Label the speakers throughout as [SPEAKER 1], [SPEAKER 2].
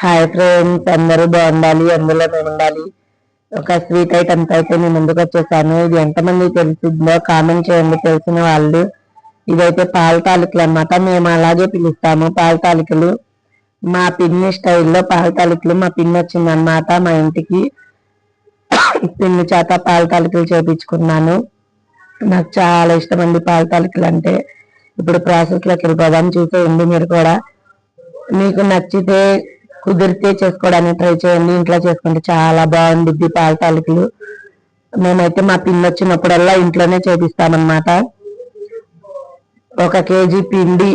[SPEAKER 1] Hi friends అందరూ బాగుండాలి అందులో మేము ఉండాలి ఒక స్వీట్ ఐటమ్స్ అయితే నేను ముందుకు వచ్చేసాను. ఇది ఎంతమంది తెలిసిందో కామెంట్ చేయండి. తెలిసిన వాళ్ళు ఇదైతే పాల తాలికలు అన్నమాట. మేము అలాగే పిలుస్తాము. పాల తాలికలు మా పిన్ని స్టైల్లో పాల తాలికలు మా పిన్ని వచ్చిందనమాట మా ఇంటికి. పిన్ని చేత పాల తాలికలు చేపించుకున్నాను. నాకు చాలా ఇష్టం అండి పాల తాలికలు అంటే. ఇప్పుడు ప్రాసెస్లోకి వెళ్ళిపోదాం. చూసేయండి మీరు కూడా. మీకు నచ్చితే కుదిరితే చేసుకోవడానికి ట్రై చేయండి. ఇంట్లో చేసుకుంటే చాలా బాగుండిద్ది పాల తాలికలు. మేమైతే మా పిన్ని వచ్చినప్పుడల్లా ఇంట్లోనే చేపిస్తామన్నమాట. ఒక కేజీ పిండి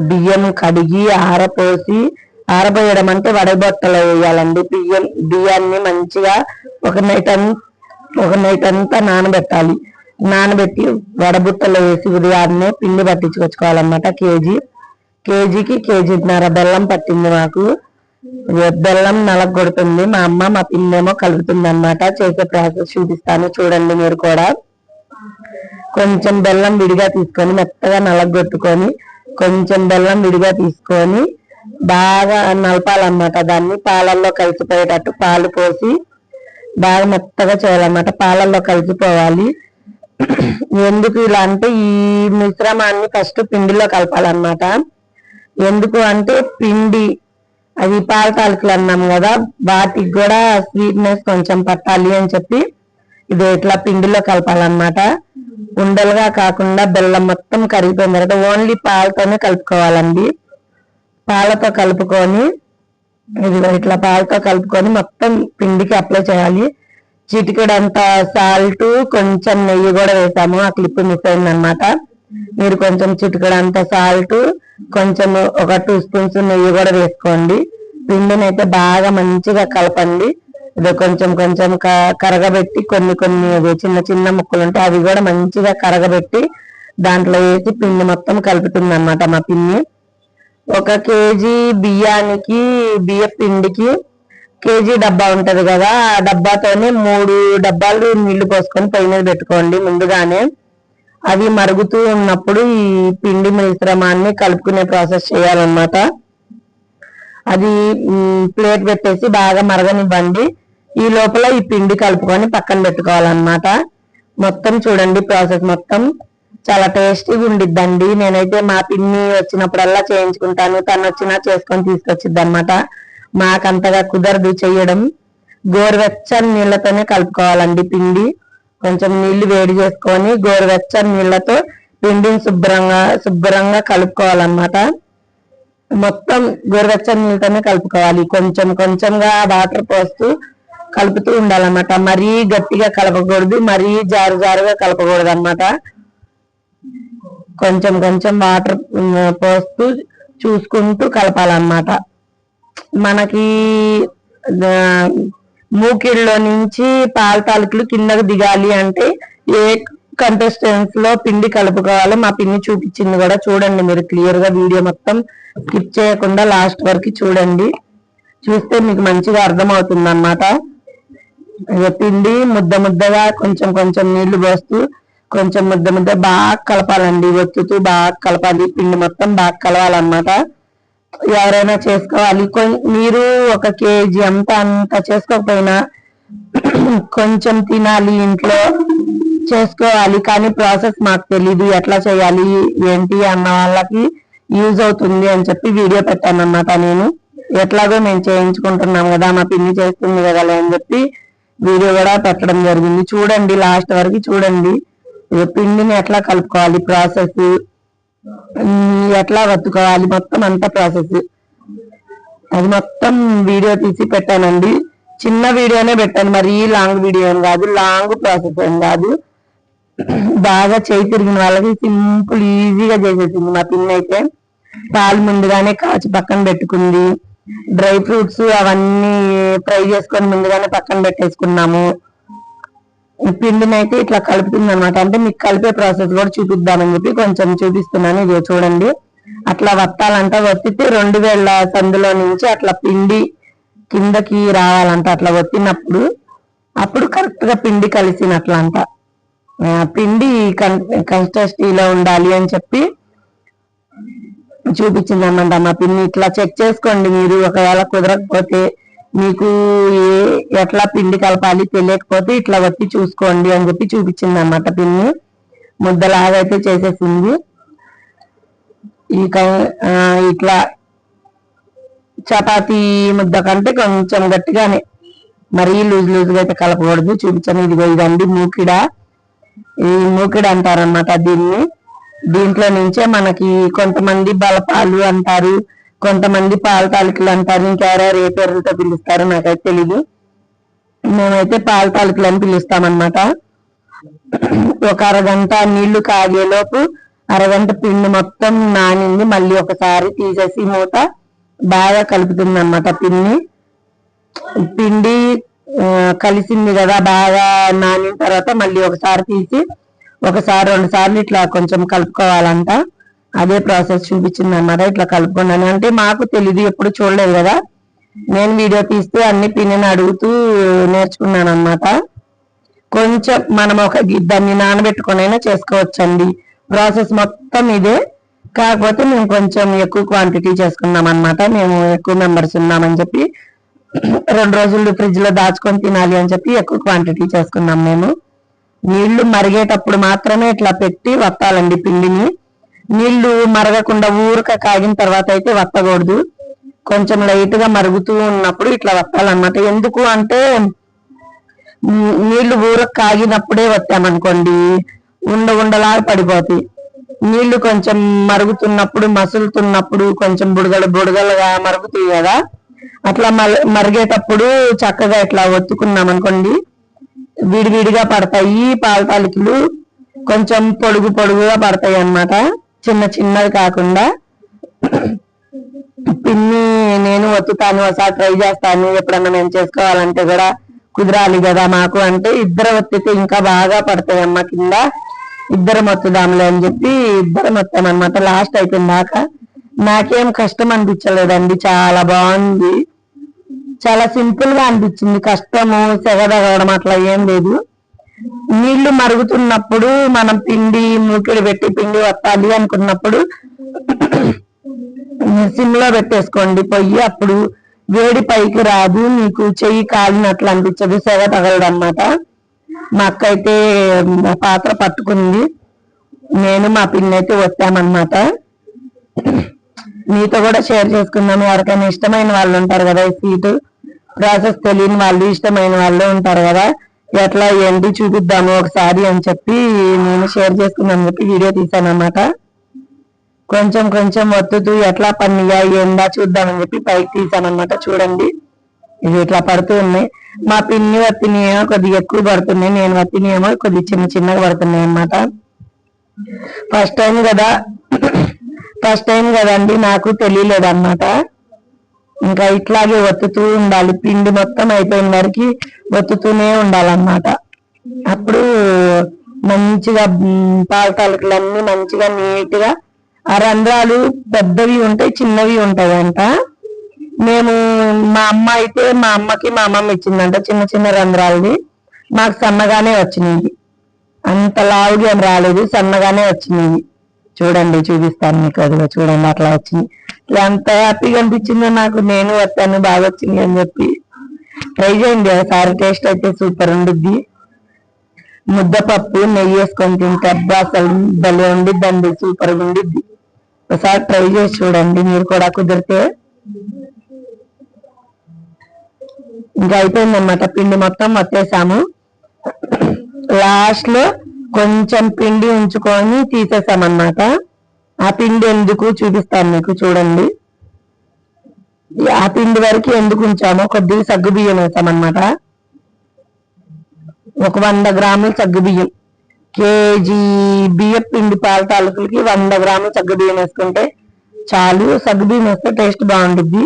[SPEAKER 1] బియ్యం కడిగి ఆరపోసి ఆరబోయడం అంటే వడబొట్టలో వేయాలండి. బియ్యం బియ్యాన్ని మంచిగా ఒక నైట్ ఒక నైట్ అంతా నానబెట్టాలి. నానబెట్టి వడబుట్టలో వేసి ఉదయాన్నే పిండి పట్టించుకొచ్చుకోవాలన్నమాట కేజీ. కేజీకి కేజీన్నర బెల్లం పట్టింది మాకు. బెల్లం నలగొడుతుంది. మా అమ్మ మా పిన్నేమో కలుపుతుంది అనమాట చేసే ప్రాసెస్ చూపిస్తాను. చూడండి మీరు కూడా. కొంచెం బెల్లం విడిగా తీసుకొని మెత్తగా నలగొట్టుకొని కొంచెం బెల్లం విడిగా తీసుకొని బాగా నలపాలన్నమాట దాన్ని. పాలల్లో కలిసిపోయేటట్టు పాలు పోసి బాగా మెత్తగా చేయాలన్నమాట. పాలల్లో కలిసిపోవాలి. ఎందుకు ఇలా అంటే ఈ మిశ్రమాన్ని ఫస్ట్ పిండిలో కలపాలన్నమాట. ఎందుకు అంటే పిండి అది పాల అన్నాం కదా వాటికి కూడా స్వీట్నెస్ కొంచెం పట్టాలి అని చెప్పి ఇది ఇట్లా పిండిలో కలపాలన్నమాట. ఉండలుగా కాకుండా బెల్లం మొత్తం కరిగిపోయిన తర్వాత ఓన్లీ పాలతోనే కలుపుకోవాలండి. పాలతో కలుపుకొని ఇది ఇట్లా పాలతో కలుపుకొని మొత్తం పిండికి అప్లై చేయాలి. చిటికెడంత సాల్ట్ కొంచెం నెయ్యి కూడా వేసాము. ఆ క్లిప్ మిస్ అయిందనమాట మీరు కొంచెం చిటికడంత సాల్ట్ కొంచెం ఒక టూ స్పూన్స్ నెయ్యి కూడా వేసుకోండి. పిండిని అయితే బాగా మంచిగా కలపండి. ఇది కొంచెం కొంచెం క- కరగబెట్టి కొన్ని కొన్ని చిన్న చిన్న ముక్కలు ఉంటాయి అవి కూడా మంచిగా కరగబెట్టి దాంట్లో వేసి పిండి మొత్తం కలుపుతుంది అనమాట మా పిన్ని. ఒక కేజీ బియ్యానికి బియ్య పిండికి కేజీ డబ్బా ఉంటది కదా ఆ డబ్బాతోనే మూడు డబ్బాలు నీళ్ళు పోసుకొని పొయ్యి మీద పెట్టుకోండి ముందుగానే. అవి మరుగుతూ ఉన్నప్పుడు ఈ పిండి మిశ్రమాన్ని కలుపుకునే ప్రాసెస్ చేయాలన్నమాట. అది ప్లేట్ పెట్టేసి బాగా మరగనివ్వండి. ఈ లోపల ఈ పిండి కలుపుకొని పక్కన పెట్టుకోవాలన్నమాట. మొత్తం చూడండి ప్రాసెస్ మొత్తం. చాలా టేస్టీగా ఉండిద్దండి. నేనైతే మా పిన్ని వచ్చినప్పుడల్లా చేయించుకుంటాను. తను వచ్చినా చేసుకొని తీసుకొచ్చిద్ది అనమాట మాకంతగా కుదరదు చేయడం. గోరువెచ్చని నీళ్ళతోనే కలుపుకోవాలండి పిండి. కొంచెం నీళ్ళు వేడి చేసుకొని గోరువెచ్చని నీళ్ళతో పిండిని శుభ్రంగా శుభ్రంగా కలుపుకోవాలన్నమాట. మొత్తం గోరువెచ్చని నీళ్ళతోనే కలుపుకోవాలి. కొంచెం కొంచెంగా వాటర్ పోస్తూ కలుపుతూ ఉండాలన్నమాట. మరీ గట్టిగా కలపకూడదు మరీ జారు జారుగా కలపకూడదు అనమాట కొంచెం కొంచెం వాటర్ పోస్తూ చూసుకుంటూ కలపాలన్నమాట. మనకి మూకిళ్ళలో నుంచి పాల తాలూకులు కిందకు దిగాలి అంటే ఏ కంటెస్టెన్స్లో పిండి కలుపుకోవాలో మా పిండి చూపించింది కూడా చూడండి మీరు క్లియర్గా వీడియో మొత్తం స్కిప్ చేయకుండా లాస్ట్ వరకు చూడండి. చూస్తే మీకు మంచిగా అర్థమవుతుంది అనమాట పిండి ముద్ద ముద్దగా కొంచెం కొంచెం నీళ్ళు పోస్తూ కొంచెం ముద్ద ముద్ద బాగా కలపాలండి. ఒత్తుతూ బాగా కలపాలి. పిండి మొత్తం బాగా కలవాలన్నమాట. ఎవరైనా చేసుకోవాలి. కొం- మీరు ఒక కేజీ అంతా అంత చేసుకోకపోయినా కొంచెం తినాలి ఇంట్లో చేసుకోవాలి. కానీ ప్రాసెస్ మాకు తెలీదు. ఎట్లా చేయాలి ఏంటి అన్న వాళ్ళకి యూజ్ అవుతుంది అని చెప్పి వీడియో పెట్టాను అన్నమాట నేను. ఎట్లాగో మేము చేయించుకుంటున్నాం కదా మా పిన్ని చేస్తుంది కదా అని చెప్పి వీడియో కూడా పెట్టడం జరిగింది. చూడండి లాస్ట్ వరకు చూడండి. ఇక పిండిని ఎట్లా కలుపుకోవాలి ప్రాసెస్? ఎట్లా వత్తుకోవాలి మొత్తం అంత ప్రాసెస్ అది మొత్తం వీడియో తీసి పెట్టానండి. చిన్న వీడియోనే పెట్టాను. మరి లాంగ్ వీడియో ఏం కాదు. లాంగ్ ప్రాసెస్ ఏం కాదు. బాగా చేయి తిరిగిన వాళ్ళకి సింపుల్ ఈజీగా చేసేసింది మా పిన్ అయితే పాలు ముందుగానే కాచి పక్కన పెట్టుకుంది. డ్రై ఫ్రూట్స్ అవన్నీ ఫ్రై చేసుకొని ముందుగానే పక్కన పెట్టేసుకున్నాము. పిండిని అయితే ఇట్లా కలుపుతుంది అనమాట అంటే మీకు కలిపే ప్రాసెస్ కూడా చూపిద్దామని చెప్పి కొంచెం చూపిస్తున్నాను. ఇది చూడండి. అట్లా వత్తాలంట. వత్తితే రెండు వేల సందులో నుంచి అట్లా పిండి కిందకి రావాలంట. అట్లా వత్తినప్పుడు. అప్పుడు కరెక్ట్గా పిండి కలిసినట్లంట. అంట పిండి కన్సిస్టెన్సీలో ఉండాలి అని చెప్పి చూపించింది అన్నమాట మా పిన్ని. ఇట్లా చెక్ చేసుకోండి మీరు. ఒకవేళ కుదరకపోతే మీకు ఏ ఎట్లా పిండి కలపాలి తెలియకపోతే ఇట్లా వచ్చి చూసుకోండి అని చెప్పి చూపించింది అన్నమాట పిన్ని. ముద్దలాగైతే చేసేసింది. ఇక ఇట్లా చపాతీ ముద్ద కంటే కొంచెం గట్టిగానే. మరీ లూజ్ లూజ్గా అయితే కలపకూడదు చూపించాను. ఇదిగో ఇదండి మూకిడ. ఈ మూకిడ అంటారన్నమాట దీన్ని. దీంట్లో నుంచే మనకి కొంతమంది బలపాలు అంటారు. కొంతమంది పాల తాలికలు అంటారు ఇంకెవరో ఏ పేర్లతో పిలుస్తారో నాకైతే తెలీదు. మేమైతే పాల తాలికలు అని పిలుస్తామన్నమాట. ఒక అరగంట నీళ్ళు కాగేలోపు అరగంట పిండి మొత్తం నానింది. మళ్ళీ ఒకసారి తీసేసి మూత బాగా కలుపుతుంది అనమాట పిండి పిండి కలిసింది కదా బాగా నానిన తర్వాత మళ్ళీ ఒకసారి తీసి ఒకసారి రెండు సార్లు ఇట్లా కొంచెం కలుపుకోవాలంట. అదే ప్రాసెస్ చూపించింది అన్నమాట ఇట్లా కలుపుకున్నాను అంటే మాకు తెలియదు ఎప్పుడు చూడలేదు కదా. నేను వీడియో తీస్తూ అన్ని పిన్నిని అడుగుతూ నేర్చుకున్నాను అన్నమాట. కొంచెం మనం ఒక దాన్ని నానబెట్టుకునైనా చేసుకోవచ్చండి. ప్రాసెస్ మొత్తం ఇదే. కాకపోతే మేము కొంచెం ఎక్కువ క్వాంటిటీ చేసుకున్నాం అన్నమాట. మేము ఎక్కువ మెంబర్స్ ఉన్నామని చెప్పి రెండు రోజులు ఫ్రిడ్జ్లో దాచుకొని తినాలి అని చెప్పి ఎక్కువ క్వాంటిటీ చేసుకున్నాం మేము. నీళ్ళు మరిగేటప్పుడు మాత్రమే ఇట్లా పెట్టి వత్తాలండి పిండిని. నీళ్ళు మరగకుండా ఊరక కాగిన తర్వాత అయితే వత్తకూడదు. కొంచెం లైట్గా మరుగుతూ ఉన్నప్పుడు ఇట్లా వత్తాలన్నమాట. ఎందుకు అంటే నీళ్ళు ఊర కాగినప్పుడే వత్తామనుకోండి ఉండ ఉండలాగా పడిపోతాయి. నీళ్ళు కొంచెం మరుగుతున్నప్పుడు మసులుతున్నప్పుడు కొంచెం బుడగల బుడగలుగా మరుగుతాయి కదా. అట్లా మల- మరిగేటప్పుడు చక్కగా ఇట్లా ఒత్తుకున్నాం అనుకోండి విడివిడిగా పడతాయి పాల తాలికలు కొంచెం పొడుగు పొడుగుగా పడతాయి అన్నమాట చిన్న చిన్నది కాకుండా పిన్ని నేను వత్తుతాను ఒకసారి ట్రై చేస్తాను. ఎప్పుడన్నా మేము చేసుకోవాలంటే కూడా కుదరాలి కదా మాకు అంటే ఇద్దరు వత్తితే ఇంకా బాగా పడతాయి అమ్మ కింద. ఇద్దరం ఒత్తుదాంలే అని చెప్పి ఇద్దరం ఒత్తామన్నమాట. లాస్ట్ అయిపోయింది దాకా నాకేం కష్టం అనిపించలేదండి. చాలా బాగుంది. చాలా సింపుల్గా అనిపించింది. కష్టము సెగదగడం అట్లా ఏం లేదు. నీళ్ళు మరుగుతున్నప్పుడు మనం పిండి మూకిడి పెట్టి పిండి వత్తాలి అనుకున్నప్పుడు సిమ్లో పెట్టేసుకోండి. పొయ్యి అప్పుడు వేడి పైకి రాదు. మీకు చెయ్యి కాలినట్లు అనిపించదు. సెగ తగలదు అనమాట మా అక్క అయితే పాత్ర పట్టుకుంది. నేను మా పిన్ని అయితే వచ్చామన్నమాట మీతో కూడా షేర్ చేసుకుందాం. ఎవరికైనా ఇష్టమైన వాళ్ళు ఉంటారు కదా ఈ సీటు. ప్రాసెస్ తెలియని వాళ్ళు ఇష్టమైన వాళ్ళు ఉంటారు కదా. ఎట్లా ఏంటి చూపిద్దాము ఒకసారి అని చెప్పి నేను షేర్ చేసుకున్నాను చెప్పి వీడియో తీసాను అన్నమాట. కొంచెం కొంచెం వత్తుతూ ఎట్లా పన్నీయా ఏందా చూద్దామని చెప్పి పైకి తీసాను అనమాట చూడండి. ఇవి ఇట్లా పడుతూ ఉన్నాయి. మా పిన్ని వత్తినేమో కొద్దిగా ఎక్కువ పడుతున్నాయి. నేను వత్తినేమో కొద్దిగా చిన్న చిన్నగా పడుతున్నాయి అన్నమాట. ఫస్ట్ టైం కదా. ఫస్ట్ టైం కదండి నాకు తెలియలేదు అన్నమాట ఇంకా ఇట్లాగే ఒత్తుతూ ఉండాలి. పిండి మొత్తం అయిపోయిన వరకు ఒత్తుతూనే ఉండాలన్నమాట. అప్పుడు మంచిగా పాల తాలూకులన్నీ మంచిగా నీట్గా ఆ రంధ్రాలు పెద్దవి ఉంటాయి చిన్నవి ఉంటాయి అంట మేము మా అమ్మ అయితే మా అమ్మకి మా అమ్మమ్మ ఇచ్చిందంట చిన్న చిన్న రంధ్రాలది మాకు సన్నగానే వచ్చినాయి. అంత లావుగా ఏం రాలేదు సన్నగానే వచ్చినాయి. చూడండి చూపిస్తాను మీకు అదిగో చూడండి అట్లా వచ్చింది. ఎంత హ్యాపీగా అనిపించిందో నాకు నేను వస్తాను బాగా వచ్చింది అని చెప్పి. ట్రై చేయండి ఒకసారి టేస్ట్ అయితే సూపర్ ఉండుద్ది. ముద్దపప్పు నెయ్యి వేసుకొని తింటే అబ్బా అసలు భలే ఉండిద్దండి సూపర్గా ఉండిద్ది. ఒకసారి ట్రై చేసి చూడండి మీరు కూడా కుదిరితే. ఇంకా అయిపోయిందన్నమాట పిండి మొత్తం వచ్చేసాము లాస్ట్లో కొంచెం పిండి ఉంచుకొని తీసేసామన్నమాట. ఆ పిండి ఎందుకు చూపిస్తాను మీకు చూడండి. ఆ పిండి వరకు ఎందుకు ఉంచామో కొద్దిగా సగ్గు బియ్యం వేసామన్నమాట. ఒక వంద గ్రాముల సగ్గు బియ్యం. కేజీ బియ్యం పిండి పాల తాలూకులకి వంద గ్రాముల సగ్గు బియ్యం వేసుకుంటే చాలు. సగ్గు బియ్యం వేస్తే టేస్ట్ బాగుంటుంది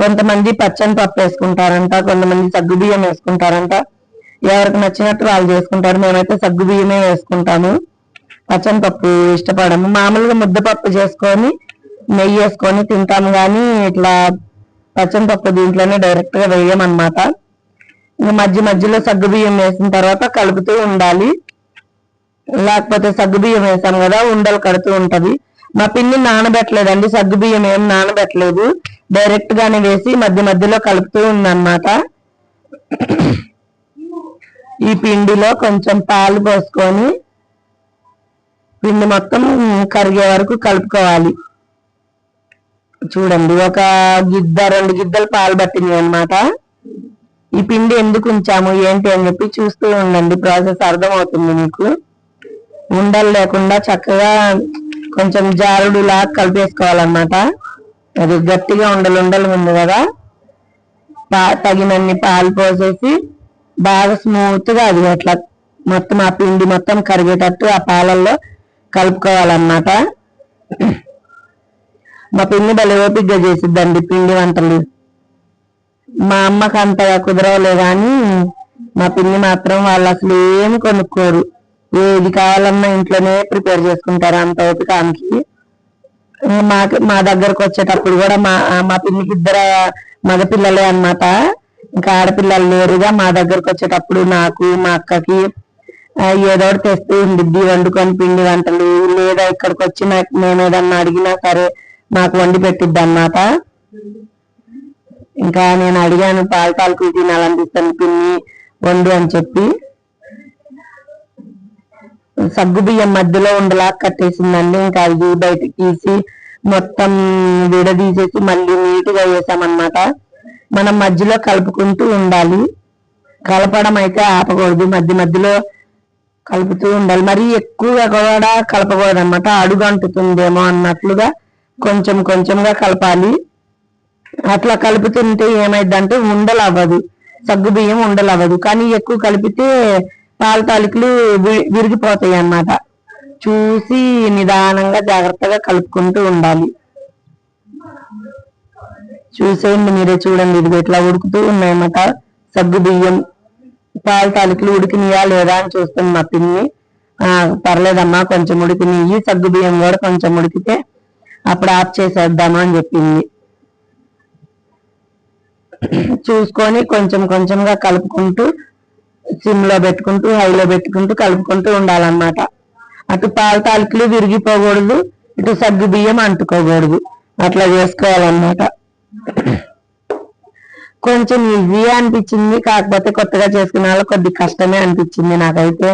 [SPEAKER 1] కొంతమంది పచ్చని పప్పు వేసుకుంటారంట కొంతమంది సగ్గు బియ్యం వేసుకుంటారంట. ఎవరికి నచ్చినట్టు వాళ్ళు చేసుకుంటారు. మేమైతే సగ్గు బియ్యమే వేసుకుంటాము. పచ్చని పప్పు ఇష్టపడము. మామూలుగా ముద్దపప్పు చేసుకొని నెయ్యి వేసుకొని తింటాము కానీ ఇట్లా పచ్చని పప్పు దీంట్లోనే డైరెక్ట్గా వేయమన్నమాట. ఇంకా మధ్య మధ్యలో సగ్గు బియ్యం వేసిన తర్వాత కలుపుతూ ఉండాలి. లేకపోతే సగ్గు బియ్యం వేసాం కదా ఉండలు కడుతూ ఉంటది. మా పిన్ని నానబెట్టలేదండి సగ్గు బియ్యం ఏం నానబెట్టలేదు. డైరెక్ట్ గానే వేసి మధ్య మధ్యలో కలుపుతూ ఉందన్నమాట. ఈ పిండిలో కొంచెం పాలు పోసుకొని పిండి మొత్తం కరిగే వరకు కలుపుకోవాలి. చూడండి ఒక గిద్ద రెండు గిద్దలు పాలు పట్టినాయి అన్నమాట. ఈ పిండి ఎందుకు ఉంచాము ఏంటి అని చెప్పి చూస్తూ ఉండండి ప్రాసెస్ అర్థమవుతుంది మీకు. ఉండలు లేకుండా చక్కగా కొంచెం జారుడులా కలిపేసుకోవాలన్నమాట. అది గట్టిగా ఉండలు ఉండలు ఉంది కదా. పా తగినన్ని పాలు పోసేసి బాగా స్మూత్గా అది అట్లా మొత్తం ఆ పిండి మొత్తం కరిగేటట్టు ఆ పాలల్లో కలుపుకోవాలన్నమాట. మా పిండి భలే ఓపిగ్గా చేసిద్దండి పిండి వంటలు. మా అమ్మకి అంతగా కుదరవలే కానీ మా పిన్ని మాత్రం వాళ్ళు అసలు ఏమి కొనుక్కోరు. ఏది కావాలన్నా ఇంట్లోనే ప్రిపేర్ చేసుకుంటారు అంత ఓపిక ఆమెకి మాకు మా దగ్గరకు వచ్చేటప్పుడు కూడా మా మా పిన్నికి ఇద్దరు మగపిల్లలే అన్నమాట. ఇంకా ఆడపిల్లలు లేరుగా మా దగ్గరకు వచ్చేటప్పుడు నాకు మా అక్కకి ఏదో ఒకటి తెస్తూ ఉండిద్ది వండుకొని పిండి వంటలు. లేదా ఇక్కడికి వచ్చి నాకు మేము ఏదన్నా అడిగినా సరే నాకు వండి పెట్టిద్ది అన్నమాట. ఇంకా నేను అడిగాను పాలు తాలకులు తినాలనిపిస్తాను పిన్ని వండు అని చెప్పి. సగ్గు బియ్యం మధ్యలో ఉండలా కట్టేసిందండి. ఇంకా అది బయటకు తీసి మొత్తం విడదీసేసి మళ్ళీ నీట్గా వేసామన్నమాట. మనం మధ్యలో కలుపుకుంటూ ఉండాలి. కలపడం అయితే ఆపకూడదు. మధ్య మధ్యలో కలుపుతూ ఉండాలి. మరీ ఎక్కువగా కూడా కలపకూడదు అనమాట అడుగు అంటుతుందేమో అన్నట్లుగా కొంచెం కొంచెంగా కలపాలి. అట్లా కలుపుతుంటే ఏమైందంటే ఉండలు అవ్వదు సగ్గు బియ్యం ఉండలు అవ్వదు కానీ ఎక్కువ కలిపితే పాల తాలికలు వి- విరిగిపోతాయి అన్నమాట చూసి నిదానంగా జాగ్రత్తగా కలుపుకుంటూ ఉండాలి. చూసేయండి మీరే చూడండి. ఇది ఇట్లా ఉడుకుతూ ఉన్నాయన్నమాట. సగ్గు బియ్యం పాలు తాలికలు ఉడికినాయా లేదా అని చూస్తుంది మా పిన్ని. ఆ పర్లేదమ్మా కొంచెం ఉడికినాయి. సగ్గు బియ్యం కూడా కొంచెం ఉడికితే అప్పుడు ఆఫ్ చేసేద్దామా అని చెప్పింది. చూసుకొని కొంచెం కొంచెంగా కలుపుకుంటూ సిమ్లో పెట్టుకుంటూ హైలో పెట్టుకుంటూ కలుపుకుంటూ ఉండాలన్నమాట. అటు పాల తాలికలు విరిగిపోకూడదు ఇటు సగ్గు బియ్యం అంటుకోకూడదు. అట్లా చేసుకోవాలన్నమాట. కొంచెం ఈజీగా అనిపించింది. కాకపోతే కొత్తగా చేసుకునే వాళ్ళకి కొద్ది కష్టమే అనిపించింది నాకైతే.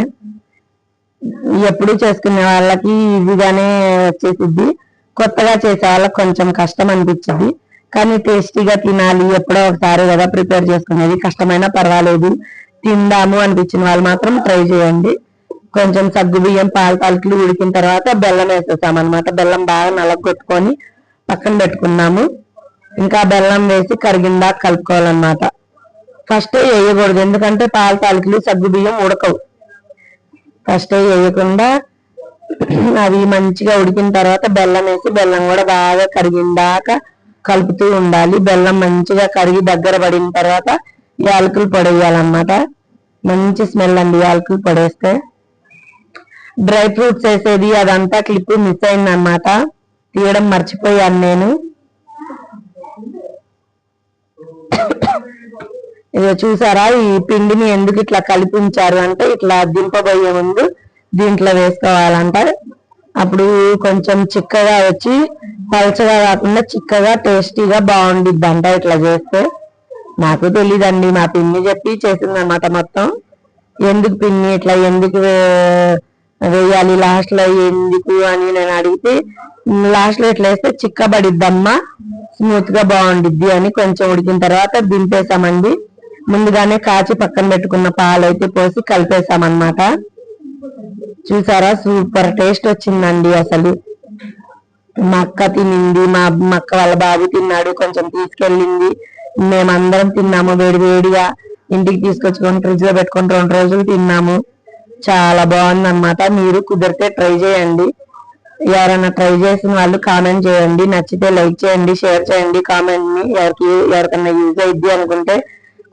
[SPEAKER 1] ఎప్పుడు చేసుకునే వాళ్ళకి ఈజీగానే వచ్చేసిద్ది. కొత్తగా చేసే వాళ్ళకి కొంచెం కష్టం అనిపించింది కానీ టేస్టీగా తినాలి. ఎప్పుడో ఒకసారి కదా ప్రిపేర్ చేసుకునేది. కష్టమైనా పర్వాలేదు. తిందాము అనిపించిన వాళ్ళు మాత్రం ట్రై చేయండి. కొంచెం సగ్గు బియ్యం పాలు పాలకులు ఉడికిన తర్వాత బెల్లం వేసేసాం అనమాట బెల్లం బాగా నలగొట్టుకొని పక్కన పెట్టుకున్నాము. ఇంకా బెల్లం వేసి కరిగిందా కలుపుకోవాలన్నమాట. ఫస్ట్ వేయకూడదు ఎందుకంటే పాల తాలికలు సగ్గు బియ్యం ఉడకవు. ఫస్ట్ వేయకుండా అవి మంచిగా ఉడికిన తర్వాత బెల్లం వేసి బెల్లం కూడా బాగా కరిగిందాక కలుపుతూ ఉండాలి. బెల్లం మంచిగా కరిగి దగ్గర పడిన తర్వాత యాలకులు పొడేయాలన్నమాట. మంచి స్మెల్ అండి యాలకులు పొడేస్తే. డ్రై ఫ్రూట్స్ వేసేది అదంతా క్లిప్ మిస్ అయిందన్నమాట. తీయడం మర్చిపోయాను నేను. ఇక చూసారా ఈ పిండిని ఎందుకు ఇట్లా కలిపి ఉంచారు అంటే ఇట్లా దింపబోయే ముందు దీంట్లో వేసుకోవాలంట. అప్పుడు కొంచెం చిక్కగా వచ్చి పలచగా కాకుండా చిక్కగా టేస్టీగా బాగుండిద్ది అంట ఇట్లా చేస్తే. నాకు తెలీదండి మా పిన్ని చెప్పి చేసిందనమాట మొత్తం. ఎందుకు పిన్ని ఇట్లా ఎందుకు వేయాలి లాస్ట్లో ఎందుకు అని నేను అడిగితే లాస్ట్లో ఇట్లా వేస్తే చిక్కబడిద్దమ్మా స్మూత్గా బాగుండిద్ది అని కొంచెం ఉడికిన తర్వాత దింపేసామండి. ముందుగానే కాచి పక్కన పెట్టుకున్న పాలు అయితే పోసి కలిపేసామన్నమాట చూసారా? సూపర్ టేస్ట్ వచ్చిందండి అసలు. మా అక్క తినింది మా అక్క వాళ్ళ బాబు తిన్నాడు కొంచెం తీసుకెళ్ళింది. మేమందరం తిన్నాము వేడి వేడిగా. ఇంటికి తీసుకొచ్చుకొని ఫ్రిడ్జ్లో పెట్టుకొని రెండు రోజులు తిన్నాము. చాలా బాగుంది అనమాట మీరు కుదిరితే ట్రై చేయండి. ఎవరైనా ట్రై చేసిన వాళ్ళు కామెంట్ చేయండి. నచ్చితే లైక్ చేయండి షేర్ చేయండి. కామెంట్ని ఎవరికి ఎవరికైనా యూజ్ అయ్యిద్ది అనుకుంటే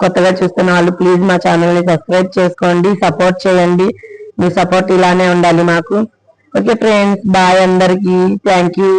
[SPEAKER 1] కొత్తగా చూస్తున్న వాళ్ళు ప్లీజ్ మా ఛానల్ని సబ్స్క్రైబ్ చేసుకోండి సపోర్ట్ చేయండి. మీ సపోర్ట్ ఇలానే ఉండాలి మాకు. ఓకే ఫ్రెండ్స్ బాయ్ అందరికీ. Thank you